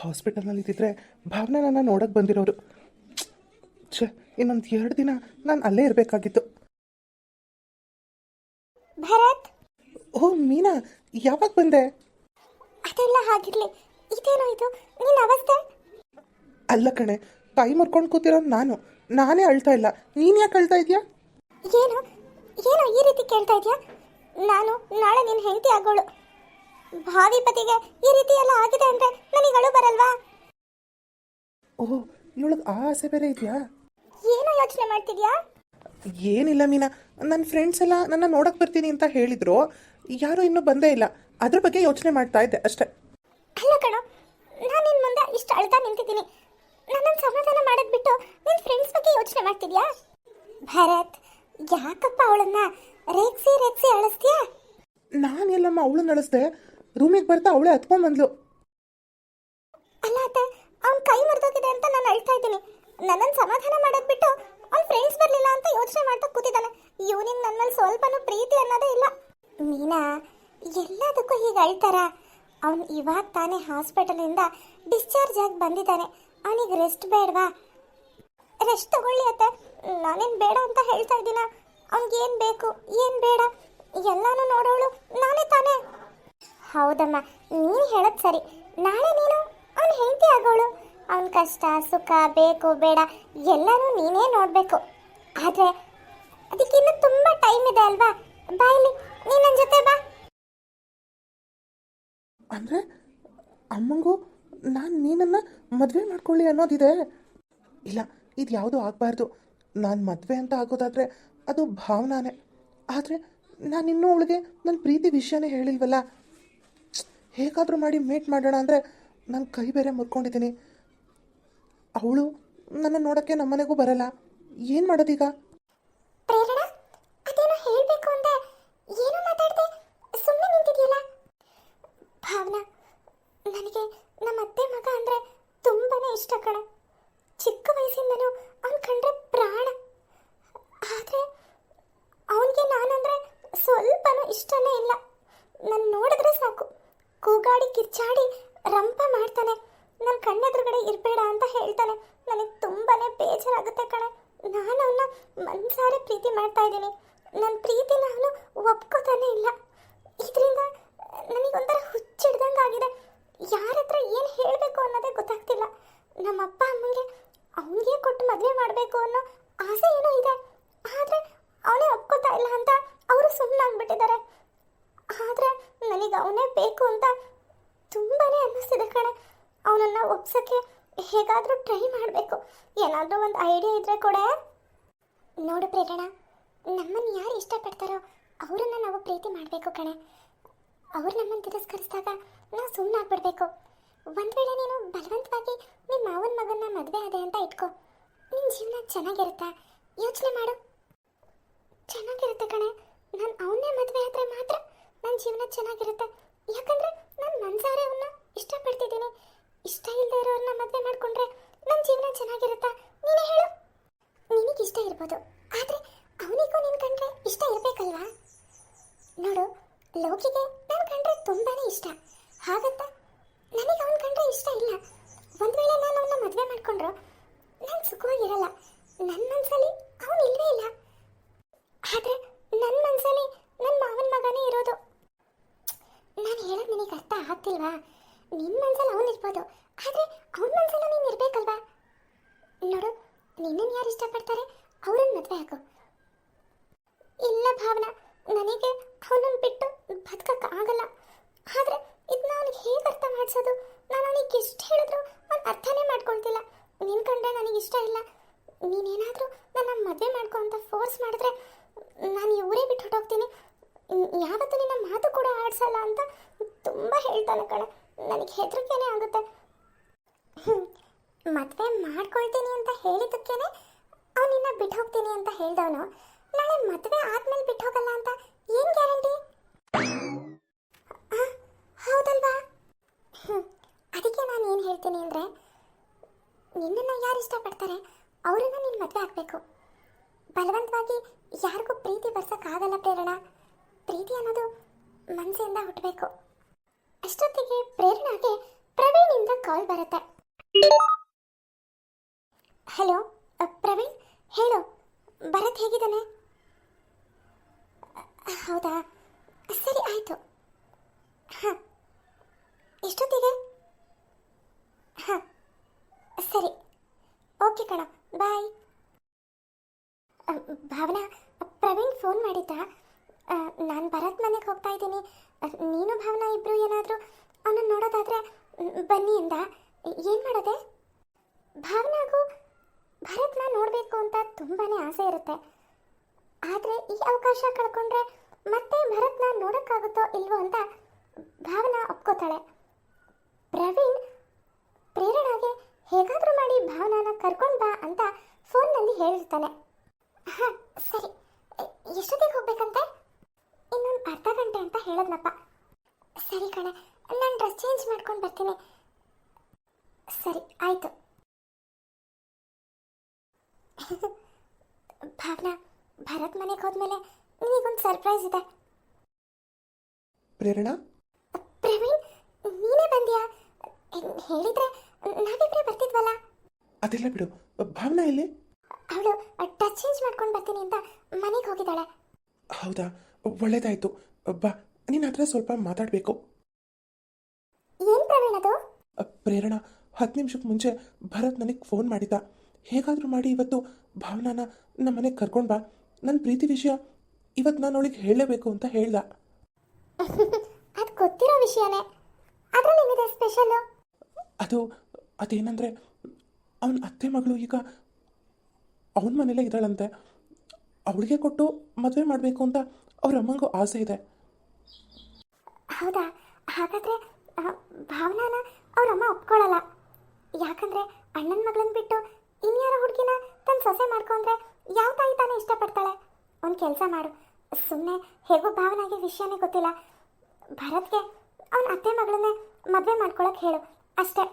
ಹಾಸ್ಪಿಟಲ್ನಲ್ಲಿ ಇದ್ದಿದ್ರೆ ಭಾವನೆ ನನ್ನ ನೋಡಕ್ಕೆ ಬಂದಿರೋರು. ಛೆ ಇನ್ನೊಂದು ಎರಡು ದಿನ ನಾನು ಅಲ್ಲೇ ಇರಬೇಕಾಗಿತ್ತು. ಭರತ್? ಓ ಮೀನಾ ಯಾವಾಗ ಬಂದೆ? ಅದೆಲ್ಲ ಹಾಗಿರ್ಲಿ ಇದೇನೋ ಇದು? ನಿನ್ನ ಅವಸ್ಥೆ? ಅಲ್ಲ ಕಣೆ ಕೈ ಮುರ್ಕೊಂಡು ಕೂತಿರೋದು ನಾನು. ನಾನೇ ಅಳ್ತಾ ಇಲ್ಲ. ನೀನು ಯಾಕೆ ಅಳ್ತಾ ಇದೆಯಾ? ಏನು? ಏನು ಈ ರೀತಿ ಕೇಳ್ತಾ ಇದೆಯಾ? ನಾನು ನಾಳೆ ನಿನ್ನ ಹೆಂಡತಿ ಆಗೋಳು. ಭಾವಿ ಪತಿಗೆ ಈ ರೀತಿ ಎಲ್ಲ ಆಗಿದೆ ಅಂದ್ರೆ ನನಗೆ ಅಳು ಬರಲ್ವಾ? ಓಹ್ ಇವಳಿಗೆ ಆ ಆಸೆ ಬೇರೆ ಇದೆಯಾ? ಏನೋ ಯೋಚನೆ ಮಾಡ್ತಿದ್ಯಾ? ಏನಿಲ್ಲ ಮೀನಾ ನನ್ನ ಫ್ರೆಂಡ್ಸ್ ಎಲ್ಲ ನನ್ನ ನೋಡಕ್ ಬರ್ತೀನಿ ಅಂತ ಹೇಳಿದ್ರು. ಯಾರು ಇನ್ನೂ ಬಂದೇ ಇಲ್ಲ. ಅದ್ರ ಬಗ್ಗೆ ಯೋಚನೆ ಮಾಡ್ತಾ ಇದ್ದೆ ಅಷ್ಟೇ. ಅಲ್ಲ ಕಣೋ ನಾನು ನಿನ್ನ ಮುಂದೆ ಇಷ್ಟು ಅಳ್ತಾ ನಿಂತಿದ್ದೀನಿ. ನನ್ನನ್ನು ಸಮಾಧಾನ ಮಾಡೋದ್ ಬಿಟ್ಟು ನಿನ್ನ ಫ್ರೆಂಡ್ಸ್ ಬಗ್ಗೆ ಯೋಚನೆ ಮಾಡ್ತಿದ್ಯಾ? ಭರತ್ ಯಾಕಪ್ಪ ಅವಳನ್ನ ರೇಗ್ಸಿ ರೇಗ್ಸಿ ಅಳಸ್ತೀಯಾ? ನಾನು ಎಲ್ಲಮ್ಮ ಅವಳನ್ನ ನಡೆಸ್ದೆ ರೂಮಿಗೆ ಬರ್ತಾ ಅವಳೇ ಹತ್ಕೊಂಡ್ಬಂದ್ಲು ಅಲ್ಲ ಅತ್ತೆ, ಅವ್ನ ಕೈ ಮುರಿದೋಗಿದೆ ಅಂತ ನಾನು ಅಳ್ತಾ ಇದ್ದೀನಿ. ನನ್ನನ್ನು ಸಮಾಧಾನ ಮಾಡೋದ್ ಬಿಟ್ಟು ಅವ್ನ ಫ್ರೆಂಡ್ಸ್ ಬರಲಿಲ್ಲ ಅಂತ ಯೋಚನೆ ಮಾಡ್ತಾ ಕೂತಿದ್ದಾನೆ. ಇವನಿಗೆ ನನ್ನ ಮೇಲೆ ಸ್ವಲ್ಪನೂ ಪ್ರೀತಿ ಅನ್ನೋದೇ ಇಲ್ಲ. ಮೀನಾ, ಎಲ್ಲದಕ್ಕೂ ಹೀಗೆ ಅಳ್ತಾರ? ಅವ್ನು ಇವಾಗ ತಾನೇ ಹಾಸ್ಪಿಟಲಿಂದ ಡಿಸ್ಚಾರ್ಜ್ ಆಗಿ ಬಂದಿದ್ದಾನೆ. ಅವನಿಗೆ ರೆಸ್ಟ್ ಬೇಡವಾ? ರೆಸ್ಟ್ ತಗೊಳ್ಳಿ ಅತ್ತೆ. ನಾನೇನು ಬೇಡ ಅಂತ ಹೇಳ್ತಾ ಇದ್ದೀನ? ಅವ್ನಿಗೆ ಏನು ಬೇಕು? ಏನು ಬೇಡ? ಎಲ್ಲಾನು ನೋಡೋಳು. ನಾನೇ ತಾನೇ. ಹೌದಮ್ಮ, ನೀನು ಹೇಳೋದು ಸರಿ. ನಾಳೆ ನೀನು ಅವ್ನು ಹೆಂಡತಿ ಆಗೋಳು. ಅವನ ಕಷ್ಟ, ಸುಖ, ಬೇಕು, ಬೇಡ, ಎಲ್ಲನೂ ನೀನೇ ನೋಡಬೇಕು. ಆದರೆ ಅದಕ್ಕಿನ್ನೂ ತುಂಬ ಟೈಮ್ ಇದೆ ಅಲ್ವಾ? ಬಾಯಲ್ಲಿ ನೀನು ನನ್ನ ಜೊತೆ ಬಾ. ಅಂದರೆ ಅಮ್ಮಂಗೂ ನಾನು ನೀನನ್ನು ಮದುವೆ ಮಾಡ್ಕೊಳ್ಳಿ ಅನ್ನೋದಿದೆ. ಇಲ್ಲ, ಇದು ಯಾವುದೂ ಆಗಬಾರ್ದು. ನಾನು ಮದುವೆ ಅಂತ ಆಗೋದಾದರೆ ಅದು ಭಾವನಾನೇ. ಆದರೆ ನಾನು ಇನ್ನೂ ಅವಳಿಗೆ ನನ್ನ ಪ್ರೀತಿ ವಿಷಯನೇ ಹೇಳಿಲ್ವಲ್ಲ? ಹೇಗಾದರೂ ಮಾಡಿ ಮೀಟ್ ಮಾಡೋಣ ಅಂದರೆ ನನ್ನ ಕೈ ಬೇರೆ ಮುರ್ಕೊಂಡಿದ್ದೀನಿ. ಅವಳು ನನ್ನ ನೋಡೋಕ್ಕೆ ನಮ್ಮನೆಗೂ ಬರಲ್ಲ. ಏನು ಮಾಡೋದೀಗ? ಪ್ರೇರಣಾ ಅದೇನೋ ಹೇಳಬೇಕು ಅಂದೆ ಏನೋ ಮಾತಾಡ್ದೆ ಸುಮ್ಮನೆ ನಿಂತಿದ್ಯಲ್ಲ ಭಾವನಾ ನನಗೆ ನಮ್ಮ ಅತ್ತೆ ಮಗ ಅಂದರೆ ತುಂಬಾನೇ ಇಷ್ಟ ಕಣ ಚಿಕ್ಕ ವಯಸ್ಸಿಂದನೂ ಅವ್ನು ಕಂಡ್ರೆ ಪ್ರಾಣ ಆದರೆ ಅವನಿಗೆ ನಾನಂದ್ರೆ ಸ್ವಲ್ಪನೂ ಇಷ್ಟನೇ ಇಲ್ಲ ನಾನು ನೋಡಿದ್ರೆ ಸಾಕು ಕೂಗಾಡಿ ಕಿರ್ಚಾಡಿ ರಂಪ ಮಾಡ್ತಾನೆ ನನ್ನ ಕಣ್ಣೆದುರುಗಡೆ ಇರಬೇಡ ಅಂತ ಹೇಳ್ತಾನೆ ನನಗೆ ತುಂಬಾನೇ ಬೇಜಾರಾಗುತ್ತೆ ಕಣೆ ನಾನು ಅವನ್ನ ಮನ್ಸಾರೆ ಪ್ರೀತಿ ಮಾಡ್ತಾ ಇದ್ದೀನಿ ನನ್ನ ಪ್ರೀತಿನ ಅವನು ಒಪ್ಕೋತಾನೆ ಇಲ್ಲ ಇದರಿಂದ ನನಗೊಂಥರ ಹುಚ್ಚಿಡ್ದಂಗೆ ಆಗಿದೆ ಯಾರ ಹತ್ರ ಏನು ಹೇಳಬೇಕು ಅನ್ನೋದೇ ಗೊತ್ತಾಗ್ತಿಲ್ಲ ನಮ್ಮ ಅಪ್ಪ ಅಮ್ಮಂಗೆ ಅವನಿಗೆ ಕೊಟ್ಟು ಮದುವೆ ಮಾಡಬೇಕು ಅನ್ನೋ ಆಸೆ ಏನೋ ಇದೆ ಆದರೆ ಅವನೇ ಒಪ್ಕೋತಾ ಇಲ್ಲ ಅಂತ ಅವರು ಸುಮ್ಮನಾಗ್ಬಿಟ್ಟಿದ್ದಾರೆ ಆದರೆ ನನಗೆ ಅವನೇ ಬೇಕು ಅಂತ ತುಂಬಾನೇ ಅನ್ನಿಸ್ತಿದೆ ಕಣೆ ಅವನನ್ನ ಒಪ್ಸಕ್ಕೆ ಹೇಗಾದರೂ ಟ್ರೈ ಮಾಡಬೇಕು ಏನಾದರೂ ಒಂದು ಐಡಿಯಾ ಇದ್ರೆ ಕೊಡೆ. ನೋಡು ಪ್ರೇರಣ ನಮ್ಮನ್ನು ಯಾರು ಇಷ್ಟಪಡ್ತಾರೋ ಅವರನ್ನು ನಾವು ಪ್ರೀತಿ ಮಾಡಬೇಕು ಕಣೆ. ಅವ್ರು ನಮ್ಮನ್ನು ತಿರಸ್ಕರಿಸಿದಾಗ ನಾವು ಸುಮ್ಮನೆ ಆಗ್ಬಿಡ್ಬೇಕು. ಒಂದು ವೇಳೆ ನೀನು ಬಲವಂತವಾಗಿ ನಿಮ್ಮ ಮಾವನ ಮಗನ್ನ ಮದುವೆ ಆದೆ ಅಂತ ಇಟ್ಕೋ. ನಿನ್ನ ಜೀವನ ಚೆನ್ನಾಗಿರುತ್ತಾ? ಯೋಚನೆ ಮಾಡು. ಚೆನ್ನಾಗಿರುತ್ತೆ ಕಣೆ. ನಾನು ಅವನ್ನೇ ಮದುವೆ ಆದರೆ ಮಾತ್ರ ನನ್ನ ಜೀವನ ಚೆನ್ನಾಗಿರುತ್ತೆ. ಯಾಕಂದ್ರೆ ನಾನು ಮನ್ಸಾರೆ ಅವನ್ನ ಇಷ್ಟಪಡ್ತಿದ್ದೀನಿ. ಇಷ್ಟ ಇಲ್ಲದೆ ಇರೋರನ್ನ ಮದುವೆ ಮಾಡ್ಕೊಂಡ್ರೆ ನನ್ನ ಜೀವನ ಚೆನ್ನಾಗಿರುತ್ತಾ? ನೀನೇ ಹೇಳು. ನಿನಗೆ ಇಷ್ಟ ಇರ್ಬೋದು. ಆದರೆ ಅವನಿಗೂ ನಿನ್ನ ಕಂಡ್ರೆ ಇಷ್ಟ ಇರಬೇಕಲ್ವಾ? ನೋಡು, ಲೋಕಿಗೆ ನನ್ನ ಕಂಡ್ರೆ ತುಂಬಾನೇ ಇಷ್ಟ. ಹಾಗಂತ ನನಗೆ ಅವನ ಕಂಡ್ರೆ ಇಷ್ಟ ಇಲ್ಲ. ಒಂದು ವೇಳೆ ನಾನು ಅವನ ಮದುವೆ ಮಾಡ್ಕೊಂಡ್ರು, ನಾನು ಸುಖವಾಗಿರಲ್ಲ. ನನ್ನ ಮನಸ್ಸಲ್ಲಿ ಅವನು ಇಲ್ಲವೇ ಇಲ್ಲ. ಆದರೆ ನನ್ನ ಮನಸ್ಸಲ್ಲಿ ನನ್ನ ಮಾವನ ಮಗನೇ ಇರೋದು. ನಾನು ಹೇಳೋದು ನಿನಗೆ ಅರ್ಥ ಆಗ್ತಿಲ್ವಾ? ನಿನ್ನ ಮನಸ್ಸಲ್ಲಿ ಅವನು ಅವನ ಮನಸ್ಸಲ್ಲೂ ನೀನು ಇರಬೇಕಲ್ವಾ? ನೋಡು ನಿನ್ನನ್ನು ಯಾರು ಇಷ್ಟಪಡ್ತಾರೆ ಅವ್ರನ್ನ ಮದುವೆ ಹಾಕು ಇಲ್ಲ ಭಾವನಾ, ನನಗೆ ಅವನನ್ನು ಬಿಟ್ಟು ಬದುಕಕ್ಕೆ ಆಗಲ್ಲ. ಆದರೆ ಇದನ್ನ ಅವನಿಗೆ ಹೇಗೆ ಅರ್ಥ ಮಾಡಿಸೋದು? ನಾನು ಅವನಿಗೆ ಎಷ್ಟು ಹೇಳಿದ್ರು ಅವ್ನು ಅರ್ಥನೇ ಮಾಡ್ಕೊಳ್ತಿಲ್ಲ. ನಿನ್ ಕಂಡ್ರೆ ನನಗೆ ಇಷ್ಟ ಇಲ್ಲ. ನೀನೇನಾದರೂ ನನ್ನ ಮದುವೆ ಮಾಡ್ಕೊ ಅಂತ ಫೋರ್ಸ್ ಮಾಡಿದ್ರೆ ನಾನು ಇವರೇ ಬಿಟ್ಟು ಹೊಟ್ಟೋಗ್ತೀನಿ ಯಾವತ್ತೂ ನಿನ್ನ ಮಾತು ಕೂಡ ಆಡ್ಸಲ್ಲ ಅಂತ ತುಂಬ ಹೇಳ್ತಾನೆ ಕಣೆ. ನನಗೆ ಹೆದರಿಕೆನೇ ಆಗುತ್ತೆ. ಮದುವೆ ಮಾಡ್ಕೊಳ್ತೀನಿ ಅಂತ ಹೇಳಿದ್ದಕ್ಕೇನೆ ಅವನಿನ್ನ ಬಿಟ್ಟು ಹೋಗ್ತೀನಿ ಅಂತ ಹೇಳ್ದವನು. ನಾಳೆ ಮದುವೆ ಆದ್ಮೇಲೆ ಬಿಟ್ಟು ಹೋಗಲ್ಲ ಅಂತ ಏನು ಗ್ಯಾರಂಟಿ? ಹೌದಲ್ವಾ. ಅದಕ್ಕೆ ನಾನು ಏನು ಹೇಳ್ತೀನಿ ಅಂದರೆ, ನಿನ್ನನ್ನು ಯಾರು ಇಷ್ಟಪಡ್ತಾರೆ? ಅವರನ್ನು ನೀನು ಮದುವೆ ಆಗಬೇಕು. ಬಲವಂತವಾಗಿ ಯಾರಿಗೂ ಪ್ರೀತಿ ಬರ್ಸೋಕ್ಕಾಗಲ್ಲ ಪ್ರೇರಣ. ಪ್ರೀತಿ ಅನ್ನೋದು ಮನಸ್ಸಿಂದ ಹುಟ್ಟಬೇಕು ಅಷ್ಟೊತ್ತಿಗೆ ಪ್ರೇರಣಾಗೆ ಪ್ರವೀಣಿಂದ ಕಾಲ್ ಬರುತ್ತೆ. ಹಲೋ ಪ್ರವೀಣ್, ಹೇಳು, ಭರತ್ ಹೇಗಿದ್ದಾನೆ? ಹೌದಾ? ಸರಿ, ಆಯಿತು. ಹಾಂ, ಎಷ್ಟೊತ್ತಿಗೆ? ಹಾಂ, ಸರಿ. ಓಕೆ ಕಣ, ಬಾಯ್. ಭಾವನಾ, ಪ್ರವೀಣ್ ಫೋನ್ ಮಾಡಿದ್ದ? ನಾನು ಭರತ್ ಮನೆಗೆ ಹೋಗ್ತಾ ಇದ್ದೀನಿ. ನೀನು, ಭಾವನಾ ಇಬ್ಬರು ಏನಾದರೂ, ಅವನನ್ನು ನೋಡೋದಾದರೆ, ಬನ್ನಿ ಎಂದ ಏನು ಮಾಡೋದೆ? ಭಾವನಾಗೂ ಭರತ್ನ ನೋಡಬೇಕು ಅಂತ ತುಂಬಾ ಆಸೆ ಇರುತ್ತೆ. ಆದರೆ ಈ ಅವಕಾಶ ಕಳ್ಕೊಂಡ್ರೆ ಮತ್ತೆ ಭರತ್ನ ನೋಡೋಕ್ಕಾಗುತ್ತೋ ಇಲ್ವೋ ಅಂತ ಭಾವನಾ ಒಪ್ಕೋತಾಳೆ. ಪ್ರವೀಣ್ ಪ್ರೇರಣಾಗೆ ಹೇಗಾದರೂ ಮಾಡಿ ಭಾವನಾನ ಕರ್ಕೊಂಡು ಬಾ ಅಂತ ಫೋನ್ನಲ್ಲಿ ಹೇಳಿರ್ತಾನೆ. ಹಾಂ, ಸರಿ. ಎಷ್ಟೊತ್ತಿಗೆ ಹೋಗ್ಬೇಕಂತೆ? ಇನ್ನೊಂದು ಅರ್ಧ ಗಂಟೆ ಅಂತ ಹೇಳದ್ನಪ್ಪ. ಸರಿ ಕಣೆ, ನಾನು ಡ್ರೆಸ್ ಚೇಂಜ್ ಮಾಡ್ಕೊಂಡು ಬರ್ತೀನಿ. ಸರಿ ಆಯಿತು. ಭಾವನಾ ಭರತ್ ಮನೆಗೆ ಹೋದ್ಮೇಲೆ ನಿನಗೊಂದು ಸರ್ಪ್ರೈಸ್ ಇದೆ. ಪ್ರೇರಣಾ? ಪ್ರವೀಣ್ ನೀನೇ ಬಂದ್ಯಾ? ಹೇಳಿದ್ರೆ ನಾವಿಬ್ಬರೇ ಬರ್ತಿದ್ವಲ್ಲ? ಅದೆಲ್ಲ ಬಿಡು. ಭಾವನಾ ಇಲ್ಲಿ ಅವಳು ಟಚ್ ಚೇಂಜ್ ಮಾಡ್ಕೊಂಡು ಬರ್ತೀನಿ ಅಂತ ಮನೆಗೆ ಹೋಗಿದ್ದಾಳೆ. ಹೌದಾ? ಒಳ್ಳೇದಾಯ್ತು. ಬಾ ನಿನ್ನ ಹತ್ರ ಸ್ವಲ್ಪ ಮಾತಾಡಬೇಕು. ಏನ್ ಪ್ರವೀಣ್ ಅದು? ಪ್ರೇರಣಾ ಹತ್ತು ನಿಮಿಷಕ್ಕೆ ಮುಂಚೆ ಭರತ್ ನನಗೆ ಫೋನ್ ಮಾಡಿದ್ದ. ಹೇಗಾದರೂ ಮಾಡಿ ಇವತ್ತು ಭಾವನಾನ ನಮ್ಮ ಮನೆಗೆ ಕರ್ಕೊಂಡು ಬಾ. ನನ್ನ ಪ್ರೀತಿ ವಿಷಯ ಇವತ್ತು ನಾನು ಅವಳಿಗೆ ಹೇಳಲೇಬೇಕು ಅಂತ ಹೇಳ್ದ. ಅದು ಗೊತ್ತಿರೋ ವಿಷಯನೇ. ಅದರಲ್ಲಿ ಸ್ಪೆಷಲ್ ಅದು ಅದೇನಂದರೆ ಅವನ ಅತ್ತೆ ಮಗಳು ಈಗ ಅವನ ಮನೇಲೇ ಇದ್ದಾಳಂತೆ. ಅವಳಿಗೆ ಕೊಟ್ಟು ಮದುವೆ ಮಾಡಬೇಕು ಅಂತ ಅವ್ರ ಅಮ್ಮಂಗೂ ಆಸೆ ಇದೆ. ಹೌದಾ? ಹಾಗಾದ್ರೆ ಭಾವನಾನ ಅವ್ರ ಅಮ್ಮ ಒಪ್ಕೊಳ್ಳಲ್ಲ ಯಾಕಂದ್ರೆ ಅಣ್ಣನ ಮಗಳನ್ನ ಬಿಟ್ಟು ಇನ್ಯಾರ ಹುಡುಗಿನ ತನ್ನ ಸೊಸೆ ಮಾಡ್ಕೊಂಡ್ರೆ ಯಾವ ತಾಯಿ ತಾನೇ ಇಷ್ಟಪಡ್ತಾಳೆ? ಒಂದು ಕೆಲಸ ಮಾಡು. ಸುಮ್ಮನೆ ಹೇಗೋ ಭಾವನಾಗೆ ವಿಷಯನೇ ಗೊತ್ತಿಲ್ಲ. ಭರತ್ಗೆ ಅವನ ಅತ್ತೆ ಮಗಳನ್ನೇ ಮದುವೆ ಮಾಡ್ಕೊಳಕ್ಕೆ ಹೇಳು. ಅಷ್ಟೇ.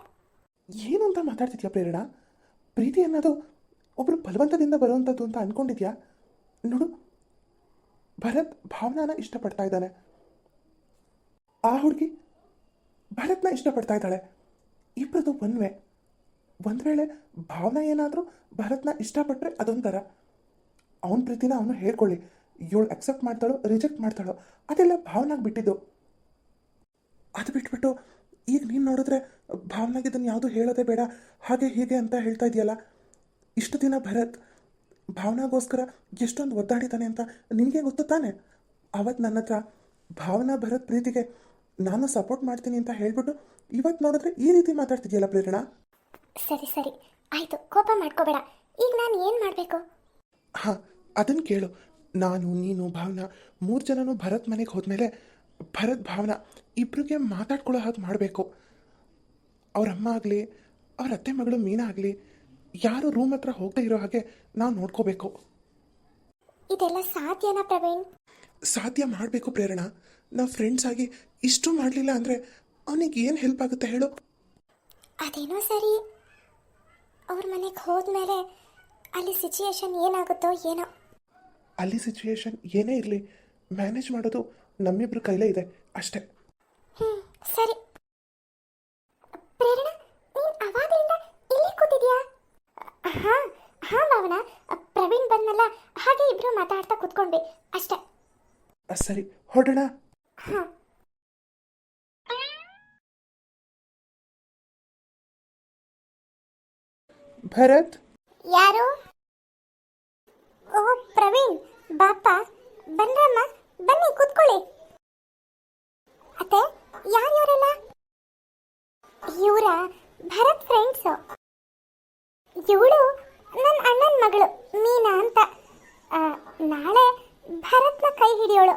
ಏನಂತ ಮಾತಾಡ್ತಿದ್ಯಾ ಪ್ರೇರಣಾ? ಪ್ರೀತಿ ಅನ್ನೋದು ಒಬ್ಬರು ಬಲವಂತದಿಂದ ಬರುವಂಥದ್ದು ಅಂತ ಅಂದ್ಕೊಂಡಿದ್ಯಾ ನೋಡು, ಭರತ್ ಭಾವನಾನ ಇಷ್ಟಪಡ್ತಾ ಇದ್ದಾನೆ. ಆ ಹುಡುಗಿ ಭರತ್ನ ಇಷ್ಟಪಡ್ತಾ ಇದ್ದಾಳೆ. ಇಬ್ಬರದು ಒನ್ವೆ. ಒಂದು ವೇಳೆ ಭಾವನಾ ಏನಾದರೂ ಭರತ್ನ ಇಷ್ಟಪಟ್ಟರೆ ಅದೊಂಥರ. ಅವನ ಪ್ರೀತಿನ ಅವನು ಹೇಳ್ಕೊಳ್ಳಿ. ಇವಳು ಅಕ್ಸೆಪ್ಟ್ ಮಾಡ್ತಾಳೋ ರಿಜೆಕ್ಟ್ ಮಾಡ್ತಾಳೋ, ಅದೆಲ್ಲ ಭಾವನಾಗ ಬಿಟ್ಟಿದ್ದು. ಅದು ಬಿಟ್ಬಿಟ್ಟು ಈಗ ನೀನು ನೋಡಿದ್ರೆ ಭಾವನಾಗ ಇದನ್ನು ಯಾವುದು ಹೇಳೋದೇ ಬೇಡ, ಹಾಗೆ ಹೀಗೆ ಅಂತ ಹೇಳ್ತಾ ಇದೆಯಲ್ಲ. ಇಷ್ಟು ದಿನ ಭರತ್ ಭಾವನಾಗೋಸ್ಕರ ಎಷ್ಟೊಂದು ಒದ್ದಾಡಿದ್ದಾನೆ ಅಂತ ನಿನಗೆ ಗೊತ್ತು ತಾನೆ? ಅವತ್ತು ನನ್ನ ಹತ್ರ ಭಾವನಾ ಭರತ್ ಪ್ರೀತಿಗೆ ನಾನು ಸಪೋರ್ಟ್ ಮಾಡ್ತೀನಿ ಅಂತ ಹೇಳ್ಬಿಟ್ಟು ಇವತ್ತು ನೋಡಿದ್ರೆ ಈ ರೀತಿ ಮಾತಾಡ್ತಿದೆಯಲ್ಲ ಪ್ರೇರಣಾ? ಸರಿ ಸರಿ. ಆಯ್ತು ಕೋಪ ಮಾಡ್ಕೋಬೇಡ. ಈಗ ನಾನು ಏನು ಮಾಡಬೇಕು? ಹಾಂ ಅದನ್ನು ಕೇಳು. ನಾನು ನೀನು ಭಾವನಾ ಮೂರು ಜನನು ಭರತ್ ಮನೆಗೆ ಹೋದ್ಮೇಲೆ ಭರತ್ ಭಾವನಾ ಇಬ್ಬರಿಗೆ ಮಾತಾಡ್ಕೊಳ್ಳೋ ಹಾಗೆ ಮಾಡಬೇಕು. ಅವ್ರ ಅಮ್ಮ ಆಗಲಿ ಅವ್ರ ಅತ್ತೆ ಮಗಳು ಮೀನಾ ಆಗಲಿ ಯಾರು ರೂಮ್ ಹತ್ರ ಹೋಗದೆ ಇರೋ ಹಾಗೆ ನಾವು ನೋಡ್ಕೋಬೇಕು. ಇದೆಲ್ಲ ಸಾಧ್ಯನಾ ಪ್ರವೀಣ್? ಸಾಧ್ಯ ಮಾಡಬೇಕು ಪ್ರೇರಣಾ. ನಾವು ಫ್ರೆಂಡ್ಸ್ ಆಗಿ ಇಷ್ಟು ಮಾಡಲಿಲ್ಲ ಅಂದರೆ ಅವನಿಗೆ ಏನು ಹೆಲ್ಪ್ ಆಗುತ್ತೆ ಹೇಳು? ಅದೇನೋ ಸರಿ. ಅವ್ರ ಮನೆಗೆ ಹೋದ್ಮೇಲೆ ಅಲ್ಲಿ ಸಿಚುಯೇಷನ್ ಏನಾಗುತ್ತೋ ಏನೋ. ಅಲ್ಲಿ ಸಿಚುಯೇಷನ್ ಏನೇ ಇರಲಿ ಮ್ಯಾನೇಜ್ ಮಾಡೋದು ನಮ್ಮಿಬ್ಬರ ಕೈಲೇ ಇದೆ ಅಷ್ಟೇ. ಹ್ಞೂ ಸರಿ. ಪ್ರೇರಣಾ ನೀನು ಅವಾಗಲಿಂದ ಇಲ್ಲೇ ಕೂತಿದ್ಯಾ? ಹಾಂ ಹಾಂ ಭಾವನಾ ಪ್ರವೀಣ್ ಬಂದ್ನಲ್ಲ ಹಾಗೆ ಇಬ್ರು ಮಾತಾಡ್ತಾ ಕೂತ್ಕೊಂಡ್ವಿ ಅಷ್ಟೇ. ಸರಿ ಹೊರಡೋಣ. ಹಾಂ. ಭರತ್? ಯಾರು? ಓ ಪ್ರವೀಣ್ ಬಾಪಾ ಬನ್ರಮ್ಮ ಬನ್ನಿ ಕೂತ್ಕೊಳ್ಳಿ ಅತ್ತೆ ಯಾರ್ಯಾರೆಲ್ಲ ಇವರ ಭರತ್ ಫ್ರೆಂಡ್ಸು ಇವಳು ನನ್ನ ಅಣ್ಣನ ಮಗಳು ಮೀನಾ ಅಂತ ಆ, ನಾಳೆ ಭರತ್ನ ಕೈ ಹಿಡಿಯೋಳು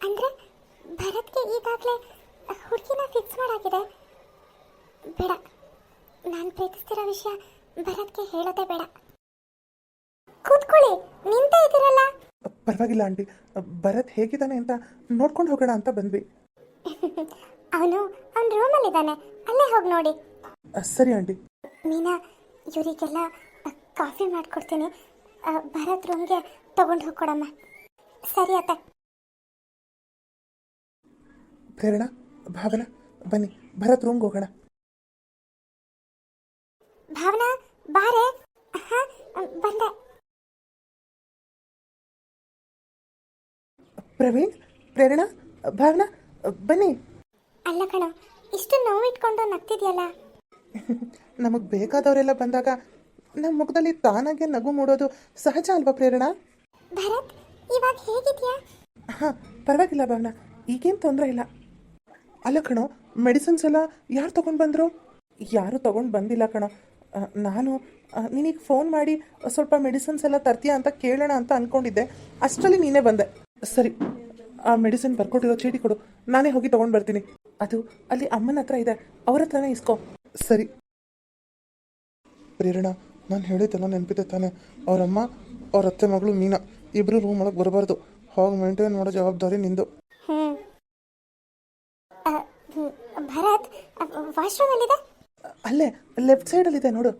ಅಂದ್ರೆ ಭರತ್ಗೆ ಈಗಾಗಲೇ ಹುಡುಗಿನ ಫಿಕ್ಸ್ ಮಾಡಾಗಿದೆ ಬೇಡ ನಾನು ಪ್ರೀತಿಸ್ತಿರೋ ವಿಷಯ ಭರತ್ಗೆ ಹೇಳೋದೇ ಬೇಡ ಕೂತ್ಕೊಳ್ಳಿ ನಿಂತೇ ಇದ್ದೀರಲ್ಲ ಪರವಾಗಿಲ್ಲ ಆಂಟಿ ಭರತ್ ಹೇಗಿದ್ದಾನೆ ಅಂತ ನೋಡ್ಕೊಂಡು ಹೋಗೋಣ ಅಂತ ಬಂದ್ವಿ. ಅವನು ಅವನ ರೂಮಲ್ಲಿದ್ದಾನೆ. ಅಲ್ಲೇ ಹೋಗಿ ನೋಡಿ. ಸರಿ ಆಂಟಿ ಮೀನಾ ಇವರಿಗೆಲ್ಲ ಕಾಫಿ ಮಾಡ್ಕೊಡ್ತೀನಿ. ಭರತ್ ರೂಮ್ಗೆ ತಗೊಂಡು ಹೋಗ್ಕೊಡಮ್ಮ. ಸರಿ ಅತ್ತ. ಪ್ರೇರಣಾ ಭಾವನಾ ಬನ್ನಿ ಭರತ್ ರೂಮ್ಗೆ ಹೋಗೋಣ. ಭಾವನಾ ಬಾರೆ. ಹಾ ಬಂದೆ. ಪ್ರವೀಣ್ ಪ್ರೇರಣಾ ಭಾವನಾ ಬನ್ನಿ. ಅಲ್ಲ ಕಣ ಇಷ್ಟು ನೋವಿಟ್ಕೊಂಡು ನಗ್ತಿದ್ಯಲ್ಲ? ನಮಗೆ ಬೇಕಾದವರೆಲ್ಲ ಬಂದಾಗ ನಮ್ಮ ಮುಖದಲ್ಲಿ ತಾನಾಗೆ ನಗು ಮೂಡೋದು ಸಹಜ ಅಲ್ವಾ ಪ್ರೇರಣಾ? ಭರತ್ ಇವಾಗ ಹೇಗಿದ್ಯಾ? ಹಾಂ ಪರವಾಗಿಲ್ಲ ಭಾವನಾ ಈಗೇನು ತೊಂದರೆ ಇಲ್ಲ. ಅಲ್ಲ ಕಣೋ ಮೆಡಿಸಿನ್ಸ್ ಎಲ್ಲ ಯಾರು ತೊಗೊಂಡು ಬಂದರು? ಯಾರು ತೊಗೊಂಡು ಬಂದಿಲ್ಲ ಕಣೋ. ಆ, ನಾನು ನಿನಗೆ ಫೋನ್ ಮಾಡಿ ಸ್ವಲ್ಪ ಮೆಡಿಸಿನ್ಸ್ ಎಲ್ಲ ತರ್ತೀಯಾ ಅಂತ ಕೇಳೋಣ ಅಂತ ಅನ್ಕೊಂಡಿದ್ದೆ. ಅಷ್ಟರಲ್ಲಿ ನೀನೇ ಬಂದೆ. ಸರಿ ಆ ಮೆಡಿಸಿನ್ ಬರ್ಕೊಟ್ಟಿರೋ ಚೀಟಿ ಕೊಡು. ನಾನೇ ಹೋಗಿ ತೊಗೊಂಡು ಬರ್ತೀನಿ. ಅದು ಅಲ್ಲಿ ಅಮ್ಮನ ಹತ್ರ ಇದೆ. ಅವ್ರ ಹತ್ರನೇ ಇಸ್ಕೋ. ಸರಿ. ಪ್ರೇರಣಾ ನಾನು ಹೇಳಿದ್ದೆಲ್ಲ ನೆನಪಿದೆ ತಾನೆ. ಅವರಮ್ಮ ಅವ್ರ ಅತ್ತೆ ಮಗಳು ಮೀನಾ. ಇಬ್ರು ರೂಮ್ ಒಳಗೆ ಬರಬಾರ್ದು. ಹೋಗಿ ಮೇಂಟೈನ್ ಮಾಡೋ ಜವಾಬ್ದಾರಿ ನಿಂದು. ಭರತ್ ವಾಶ್ರೂಮ್ ಎಲ್ಲಿದೆ ಅಲ್ಲೇ ಲೆಫ್ಟ್ ಸೈಡ್ ಅಲ್ಲಿದೆ ನೋಡು.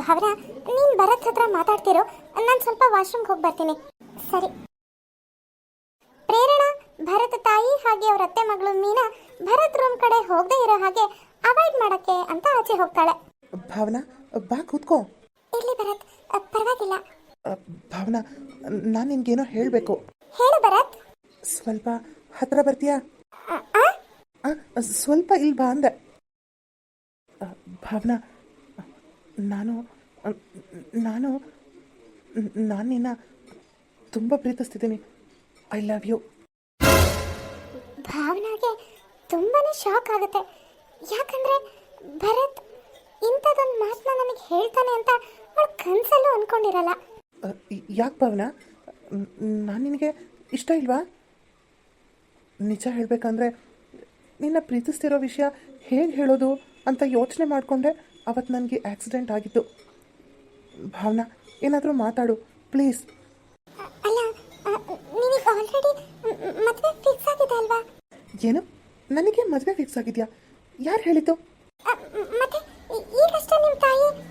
ಭಾವನಾ ನೀನ್ ಭರತ್ ಹತ್ರ ಮಾತಾಡ್ತಿರೋ ನಾನು ಸ್ವಲ್ಪ ವಾಶ್ರೂಮ್ಗೆ ಹೋಗಿ ಬರ್ತೀನಿ. ಸರಿ. ಪ್ರೇರಣಾ ಭರತ್ ತಾಯಿ ಹಾಗೆ ಅವ್ರ ಅತ್ತೆ ಮಗಳು ಮೀನಾ ಭರತ್ ರೂಮ್ ಕಡೆ ಹೋಗದೆ ಇರೋ ಹಾಗೆ ಅವಾಯ್ಡ್ ಮಾಡಕ್ಕೆ ಅಂತ ಆಚೆ ಹೋಗ್ತಾಳೆ. ಭಾವನಾ ಬಾ ಕೂತ್ಕೋ. ಇಲ್ಲಿ ಭರತ್ ಅ, ಪರವಾಗಿಲ್ಲ. ಭಾವನಾ ನಾನು ನಿನ್ಗೇನೋ ಹೇಳಬೇಕು. ಹೇಳು ಭರತ್. ಸ್ವಲ್ಪ ಹತ್ರ ಬರ್ತೀಯಾ? ಆ? ಆ, ಸ್ವಲ್ಪ ಇಲ್ಲಿ ಬಾ ಅಂದೆ. ಭಾವನಾ ನಾನು ನಾನು ನಾನು ನಿನ್ನ ತುಂಬ ಪ್ರೀತಿಸ್ತಿದ್ದೀನಿ. ಐ ಲವ್ ಯು ಭಾವನಾಗೆ ತುಂಬಾನೇ ಶಾಕ್ ಆಗುತ್ತೆ. ಯಾಕಂದ್ರೆ ಭರತ್ ಇಂಥದೊಂದು ಮಾತನ್ನ ನನಗೆ ಹೇಳ್ತಾನೆ ಅಂತ ಅವಳು ಕನಸಲ್ಲೂ ಅನ್ಕೊಂಡಿರಲ್ಲ. ಯಾಕೆ ಭಾವನಾ? ನಾನು ನಿನಗೆ ಇಷ್ಟ ಇಲ್ವಾ? ನಿಜ ಹೇಳಬೇಕಂದ್ರೆ ನಿನ್ನ ಪ್ರೀತಿಸ್ತಿರೋ ವಿಷಯ ಹೇಗೆ ಹೇಳೋದು ಅಂತ ಯೋಚನೆ ಮಾಡಿಕೊಂಡೆ ಅವತ್ತು ನನಗೆ ಆಕ್ಸಿಡೆಂಟ್ ಆಗಿತ್ತು. ಭಾವನಾ ಏನಾದರೂ ಮಾತಾಡು. ಪ್ಲೀಸ್ ಅ- ಅಲ್ಲ ನಿನಗೆ ಆಲ್ರೆಡಿ ಮದುವೆ ಫಿಕ್ಸ್ ಆಗಿದೆ ಅಲ್ವಾ ಏನು? ನನಗೆ ಮದುವೆ ಫಿಕ್ಸ್ ಆಗಿದ್ಯಾ? ಯಾರು ಹೇಳಿದ್ದು? ಮತ್ತೆ ಈ- ಈಗಷ್ಟೇ ನಿಮ್ಮ ತಾಯಿ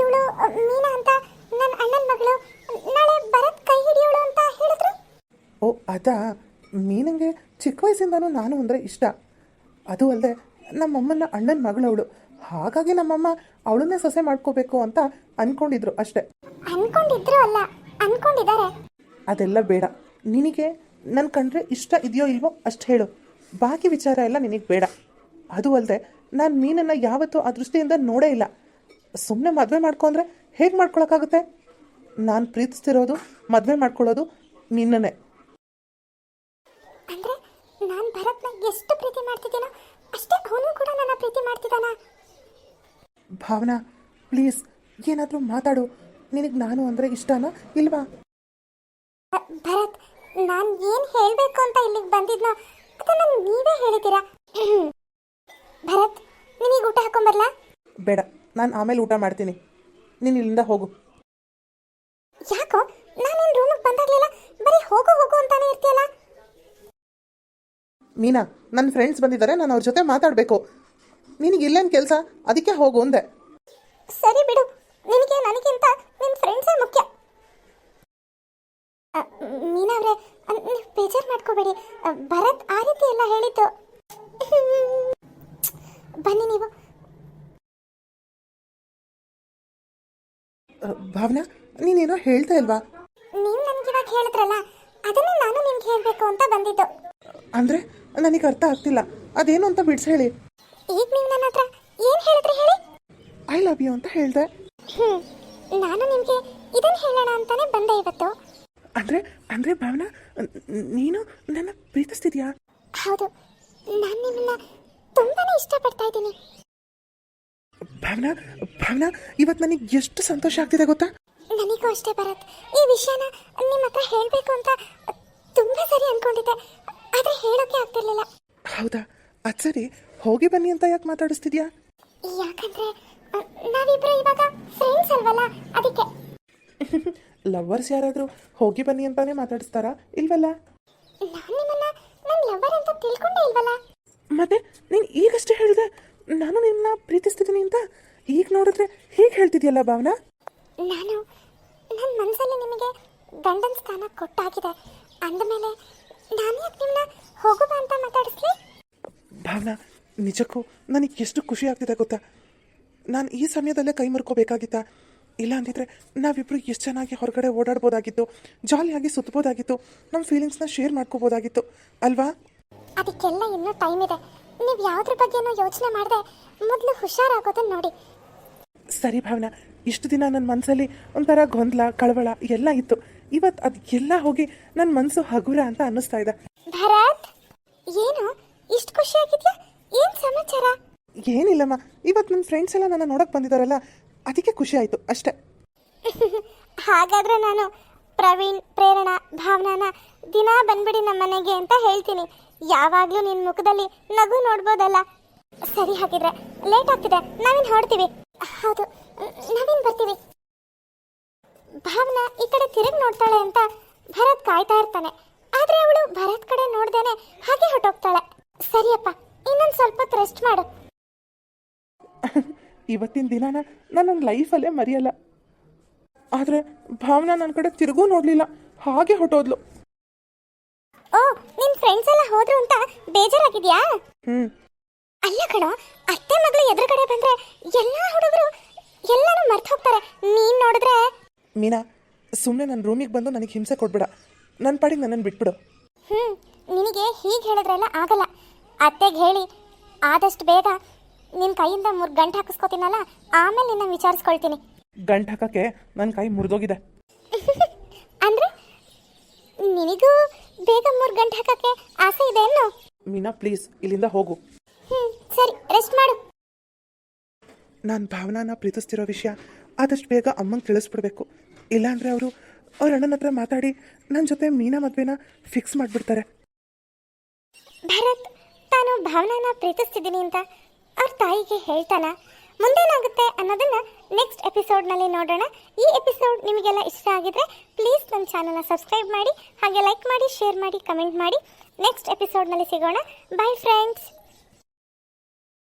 ಇವಳು ಮೀನಾ ಅಂತ ನನ್ನ ಅಣ್ಣನ ಮಗಳು ನಾಳೆ ಭರತ್ ಕೈ ಹಿಡಿಯೋಳು ಅಂತ ಹೇಳಿದ್ರು? ಓ ಅದಾ? ಮೀನಂಗೆ ಚಿಕ್ಕ ವಯಸ್ಸಿಂದನೂ ನಾನು ಅಂದರೆ ಇಷ್ಟ. ಅದು ಅಲ್ಲದೆ ನಮ್ಮಮ್ಮನ ಅಣ್ಣನ ಮಗಳವಳು. ಹಾಗಾಗಿ ನಮ್ಮಮ್ಮ ಅವಳನ್ನೇ ಸೊಸೆ ಮಾಡ್ಕೋಬೇಕು ಅಂತ ಅನ್ಕೊಂಡಿದ್ರು ಅಷ್ಟೇ. ಅನ್ಕೊಂಡಿದ್ರು ಅಲ್ಲ ಅನ್ಕೊಂಡಿದ್ದಾರೆ. ಅದೆಲ್ಲ ಬೇಡ. ನಿನಗೆ ನನ್ನ ಕಂಡ್ರೆ ಇಷ್ಟ ಇದೆಯೋ ಇಲ್ವೋ ಅಷ್ಟು ಹೇಳು. ಬಾಕಿ ವಿಚಾರ ಎಲ್ಲ ನಿನಗೆ ಬೇಡ. ಅದು ಅಲ್ಲದೆ ನಾನು ಮೀನನ್ನು ಯಾವತ್ತೂ ಆ ದೃಷ್ಟಿಯಿಂದ ನೋಡೇ ಇಲ್ಲ. ಸುಮ್ಮನೆ ಮದುವೆ ಮಾಡ್ಕೊಂಡ್ರೆ ಹೇಗೆ ಮಾಡ್ಕೊಳಕ್ಕಾಗುತ್ತೆ? ನಾನು ಪ್ರೀತಿಸ್ತಿರೋದು ಮದುವೆ ಮಾಡ್ಕೊಳ್ಳೋದು ನಿನ್ನನ್ನೇ ಅಂದ್ರೆ ನಾನು ಭರತ್ನ ಎಷ್ಟು ಪ್ರೀತಿ ಮಾಡ್ತಿದ್ದೀನೋ ಅಷ್ಟೇ ಅವನು ಕೂಡ ನನ್ನ ಪ್ರೀತಿ ಮಾಡ್ತಿದ್ದಾನ? ಭಾವನಾ ಪ್ಲೀಸ್ ಏನಾದರೂ ಮಾತಾಡು. ನಿನಗೆ ನಾನು ಅಂದರೆ ಇಷ್ಟನಾ ಇಲ್ವಾ? ಭರತ್ ನಾನ್ ಏನು ಹೇಳಬೇಕು ಅಂತ ಇಲ್ಲಿಗೆ ಬಂದಿದ್ನೋ ಅದನ್ನ ನೀವೇ ಹೇಳಿದ್ದೀರಾ? ಭರತ್ ನಿನಗೆ ಊಟ ಹಾಕೊಂಬರ್ಲಾ? ಬೇಡ ನಾನು ಆಮೇಲೆ ಊಟ ಮಾಡ್ತೀನಿ. ನೀನು ಇಲ್ಲಿಂದ ಹೋಗು. ಯಾಕೋ ನಾನು ನಿನ್ನ ರೂಮಿಗೆ ಬಂದಾಗಲಿಲ್ಲ? ಬರೀ ಹೋಗು ಹೋಗು ಅಂತಾನೆ ಇರ್ತೀಯಲ್ಲ? ಮೀನಾ ನನ್ನ ಫ್ರೆಂಡ್ಸ್ ಬಂದಿದ್ದಾರೆ ನಾನು ಅವ್ರ ಜೊತೆ ಮಾತಾಡಬೇಕು. ನಿನಗೆ ಇಲ್ಲೇನು ಕೆಲಸ? ಅದಕ್ಕೆ ಹೋಗು ಅಂದೆ. ಸರಿ ಬಿಡು ನಿನಗೆ ನನಗಿಂತ ನಿನ್ನ ಫ್ರೆಂಡ್ಸೇ ಮುಖ್ಯ. ಅ, ಮೀನವ್ರೆ ನೀವು ಬೇಜಾರ್ ಮಾಡ್ಕೋಬೇಡಿ. ಭರತ್ ಆ ರೀತಿ ಎಲ್ಲ ಹೇಳಿದ್ದು. ಬನ್ನಿ ನೀವು. ಭಾವನಾ ನೀನೇನೋ ಹೇಳ್ತಾ ಇಲ್ವಾ? ನೀವು ನನ್ಗೆ ಇವಾಗ ಹೇಳಿದ್ರಲ್ಲ ಅದನ್ನ ನಾನು ನಿಮ್ಗೆ ಹೇಳ್ಬೇಕು ಅಂತ ಬಂದಿದ್ದು. ಅಂದ್ರೆ ನನಗೆ ಅರ್ಥ ಆಗ್ತಿಲ್ಲ. ಅದೇನು ಅಂತ ಬಿಡ್ಸ ಹೇಳಿ. ಈಗ ನೀವು ನನ್ನ ಹತ್ರ ಏನ್ ಹೇಳಿದ್ರಿ ಹೇಳಿ? ಐ ಲವ್ ಯು ಅಂತ ಹೇಳ್ದೆ. ಹ್ಮ್ ನಾನು ನಿಮ್ಗೆ ಇದನ್ನ ಹೇಳೋಣ ಅಂತಾನೆ ಬಂದೆ ಇವತ್ತು. ಅಂದರೆ ಅಂದರೆ ಭಾವನಾ ನೀನು ನನ್ನ ಪ್ರೀತಿಸ್ತಿದ್ಯಾ? ಹೌದು. ನಾನು ನಿಮ್ಮನ್ನ ತುಂಬಾನೇ ಇಷ್ಟಪಡ್ತಾ ಇದ್ದೀನಿ. ಭಾವನಾ ಭಾವನಾ ಇವತ್ತು ನನಗೆ ಎಷ್ಟು ಸಂತೋಷ ಆಗ್ತಿದೆ ಗೊತ್ತಾ? ನನಗೂ ಅಷ್ಟೇ ಭರತ್. ಈ ವಿಷಯನ ನಿಮ್ಮ ಹತ್ರ ಹೇಳಬೇಕು ಅಂತ ತುಂಬಾ ಸರಿ ಅನ್ಕೊಂಡಿದ್ದೆ. ಆದ್ರೆ ಹೇಳೋಕೆ ಆಗ್ತಿರ್ಲಿಲ್ಲ. ಹೌದಾ? ಅದು ಸರಿ. ಹೋಗಿ ಬನ್ನಿ ಅಂತ ಯಾಕೆ ಮಾತಾಡಿಸ್ತಿದ್ಯಾ? ಯಾಕಂದ್ರೆ ನಾವಿಬ್ರು ಇವಾಗ ಫ್ರೆಂಡ್ಸ್ ಅಲ್ವಲ್ಲ ಅದಕ್ಕೆ. ಲವ್ವರ್ಸ್ ಯಾರಾದರೂ ಹೋಗಿ ಬನ್ನಿ ಅಂತಾನೆ ಮಾತಾಡಿಸ್ತಾರಾ? ಇಲ್ವಲ್ಲ? ಮತ್ತೆ ನೀನು ಈಗಷ್ಟೇ ಹೇಳಿದೆ ನಾನು ನಿನ್ನ ಪ್ರೀತಿಸ್ತಿದ್ದೀನಿ ಅಂತ ಈಗ ನೋಡಿದ್ರೆ ಹೀಗೆ ಹೇಳ್ತಿದ್ಯಲ್ಲ ಭಾವನಾ? ನಾನು ನನ್ನ ಮನಸ್ಸಲ್ಲಿ ನಿಮಗೆ ಗಂಡನ ಸ್ಥಾನ ಕೊಟ್ಟಾಗಿದೆ. ಅಂದಮೇಲೆ ನಾನು ಯಾಕೆ ನಿಮ್ಮನ್ನ ಹೋಗುವ ಅಂತ ಮಾತಾಡಿಸ್ಲಿ? ಭಾವನಾ ನಿಜಕ್ಕೂ ನನಗೆ ಎಷ್ಟು ಖುಷಿ ಆಗ್ತಿದೆ ಗೊತ್ತಾ? ನಾನು ಈ ಸಮಯದಲ್ಲೇ ಕೈ ಮುರ್ಕೋಬೇಕಾಗಿತ್ತಾ? ಇಲ್ಲ ಅಂದಿದ್ರೆ ನಾವಿಬ್ಬರು ಎಷ್ಟು ಚೆನ್ನಾಗಿ ಹೊರಗಡೆ ಓಡಾಡ್ಬೋದಾಗಿತ್ತು ಜಾಲಿಯಾಗಿ ಸುತ್ತಬೋದಾಗಿತ್ತು ನಮ್ಮ ಫೀಲಿಂಗ್ಸ್ನ ಶೇರ್ ಮಾಡ್ಕೋಬೋದಾಗಿತ್ತು ಅಲ್ವಾ? ಅದಕ್ಕೆಲ್ಲ ಇನ್ನೂ ಟೈಮ್ ಇದೆ. ನೀವು ಯಾವುದ್ರ ಬಗ್ಗೆನೂ ಯೋಚನೆ ಮಾಡದೆ ಮೊದಲು ಹುಷಾರಾಗೋದನ್ನ ನೋಡಿ. ಸರಿ ಭಾವನಾ ಇಷ್ಟು ದಿನ ನನ್ನ ಮನಸ್ಸಲ್ಲಿ ಒಂಥರ ಗೊಂದಲ ಕಳವಳ ಎಲ್ಲ ಇತ್ತು. ಇವತ್ತು ಅದು ಎಲ್ಲ ಹೋಗಿ ನನ್ನ ಮನಸ್ಸು ಹಗುರ ಅಂತ ಅನ್ನಿಸ್ತಾ ಇದೆ. ಭರತ್ ಏನು? ಇಷ್ಟು ಖುಷಿಯಾಗಿದ್ಯಾ? ಏನು ಸಮಾಚಾರ? ಏನಿಲ್ಲಮ್ಮ ಇವತ್ತು ನನ್ನ ಫ್ರೆಂಡ್ಸ್ ಎಲ್ಲ ನನ್ನ ನೋಡಕ್ಕೆ ಬಂದಿದ್ದಾರಲ್ಲ ಅದಕ್ಕೆ ಖುಷಿ ಆಯಿತು ಅಷ್ಟೇ. ಹಾಗಾದ್ರೆ ನಾನು ಪ್ರವೀಣ್ ಪ್ರೇರಣಾ ಭಾವನಾನ ದಿನ ಬಂದ್ಬಿಡಿ ನಮ್ಮ ಮನೆಗೆ ಅಂತ ಹೇಳ್ತೀನಿ. ಯಾವಾಗ್ಲೂ ನಿನ್ ಮುಖದಲ್ಲಿ ನಗು ನೋಡ್ಬೋದಲ್ಲ? ಸರಿ ಹಾಗಿದ್ರೆ ಲೇಟ್ ಆಗ್ತಿದೆ ನಾವಿನ್ ಹೊರಡ್ತೀವಿ. ಹೌದು ನಾವಿನ್ ಬರ್ತೀವಿ. ಭಾವನಾ ಈ ಕಡೆ ತಿರುಗಿ ನೋಡ್ತಾಳೆ ಅಂತ ಭರತ್ ಕಾಯ್ತಾ ಇರ್ತಾನೆ. ಆದ್ರೆ ಅವಳು ಭರತ್ ಕಡೆ ನೋಡ್ದೇನೆ ಹಾಗೆ ಹೊಟ್ಟೋಗ್ತಾಳೆ ಸರಿಯಪ್ಪ ಇನ್ನೊಂದ್ ಸ್ವಲ್ಪ ಹೊತ್ತು ರೆಸ್ಟ್ ಮಾಡು. ಇವತ್ತಿನ ದಿನಾನ ನಾನು ನನ್ನ ಲೈಫಲ್ಲೇ ಮರೆಯಲ್ಲ. ಆದರೆ ಭಾವನಾ ನನ್ನ ಕಡೆ ತಿರುಗೂ ನೋಡಲಿಲ್ಲ. ಹಾಗೆ ಹೊಟ್ಟೋದ್ಲು ಓ ನಿನ್ ಫ್ರೆಂಡ್ಸ್ ಎಲ್ಲ ಹೋದ್ರು ಅಂತ ಬೇಜಾರಾಗಿದ್ಯಾ? ಹ್ಮ್. ಅಲ್ಲ ಕಣೋ ಅತ್ತೆ ಮಗಳು ಎದುರುಗಡೆ ಬಂದ್ರೆ ಎಲ್ಲಾ ಹುಡುಗರು ಎಲ್ಲಾನು ಮರ್ತು ಹೋಗ್ತಾರೆ. ನೀನ್ ನೋಡಿದ್ರೆ? ಮೀನಾ ಸುಮ್ಮನೆ ನನ್ನ ರೂಮಿಗೆ ಬಂದು ನನಗೆ ಹಿಂಸೆ ಕೊಡ್ಬೇಡ. ನನ್ನ ಪಾಡಿಗೆ ನನ್ನನ್ನು ಬಿಟ್ಬಿಡು. ಹ್ಮ್ ನಿನಗೆ ಹೀಗೆ ಹೇಳಿದ್ರೆಲ್ಲ ಆಗಲ್ಲ. ಅತ್ತೆಗೆ ಹೇಳಿ ಆದಷ್ಟು ಬೇಗ ನಿನ್ ಕೈಯಿಂದ ಮೂರು ಗಂಟೆ ಹಾಕಿಸ್ಕೊತೀನಲ್ಲ ಆಮೇಲೆ ನಿನ್ನ ವಿಚಾರಿಸ್ಕೊಳ್ತೀನಿ. ಗಂಟು ಹಾಕಕ್ಕೆ ನನ್ನ ಕೈ ಮುರಿದೋಗಿದೆ. ಅಂದ್ರೆ ನಿನಗೂ ಬೇಗ ಮೂರು ಗಂಟೆ ಹಾಕಕ್ಕೆ ಆಸೆ ಇದೆ ಏನು? ಮೀನಾ ಪ್ಲೀಸ್ ಇಲ್ಲಿಂದ ಹೋಗು. ಹ್ಮ್ ಸರಿ ರೆಸ್ಟ್ ಮಾಡು. ನಾನು ಭಾವನಾನ ಪ್ರೀತಿಸ್ತಿರೋ ವಿಷಯ ಆದಷ್ಟು ಬೇಗ ಅಮ್ಮಂಗೆ ತಿಳಿಸ್ಬಿಡ್ಬೇಕು. ಇಲ್ಲಾಂದರೆ ಅವರು ಅವ್ರ ಅಣ್ಣನ ಹತ್ರ ಮಾತಾಡಿ ನನ್ನ ಜೊತೆ ಮೀನಾ ಮದುವೆನ ಫಿಕ್ಸ್ ಮಾಡ್ಬಿಡ್ತಾರೆ. ಭರತ್ ತಾನು ಭಾವನಾನ ಪ್ರೀತಿಸ್ತಿದ್ದೀನಿ ಅಂತ ಅವ್ರ ತಾಯಿಗೆ ಹೇಳ್ತಾನ? ಮುಂದೇನಾಗುತ್ತೆ ಅನ್ನೋದನ್ನ ನೆಕ್ಸ್ಟ್ ಎಪಿಸೋಡ್ನಲ್ಲಿ ನೋಡೋಣ. ಈ ಎಪಿಸೋಡ್ ನಿಮಗೆಲ್ಲ ಇಷ್ಟ ಆಗಿದ್ರೆ ಪ್ಲೀಸ್ ನನ್ನ ಚಾನಲ್ನ ಸಬ್ಸ್ಕ್ರೈಬ್ ಮಾಡಿ, ಹಾಗೆ ಲೈಕ್ ಮಾಡಿ ಶೇರ್ ಮಾಡಿ ಕಮೆಂಟ್ ಮಾಡಿ. ನೆಕ್ಸ್ಟ್ ಎಪಿಸೋಡ್ನಲ್ಲಿ ಸಿಗೋಣ. By friends